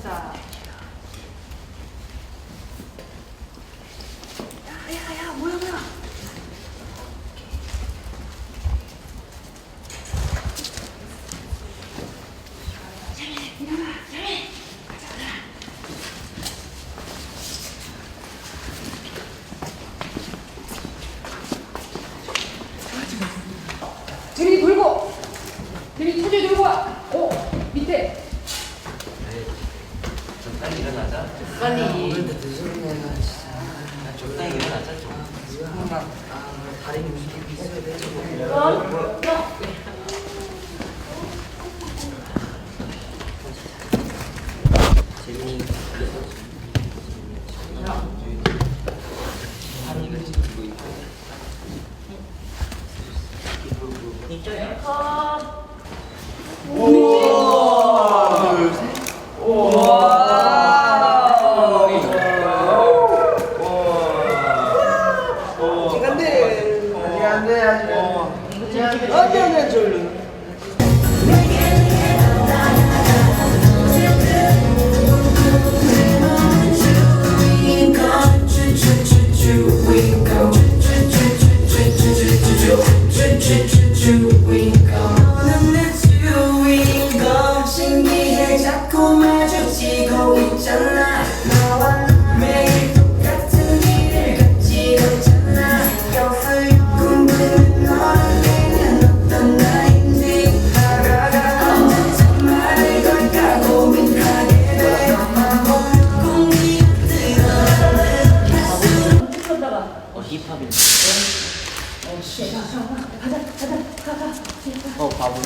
간다. 야, 야, 야, 뭐야, 뭐야. 들이 돌고 들이 체조 들고 와. 오 밑에 적당히 일어나자. 빨리 오늘도 늦은 내가 진짜 아, 적당히 일어나자 좀. 이거 하나 아 다리 움직이고 있어야 돼 저거 어? 재민이. 한이를 지 아직 안돼 졸려 너는 어 힙합인. 가자 가자 가가 어 바보.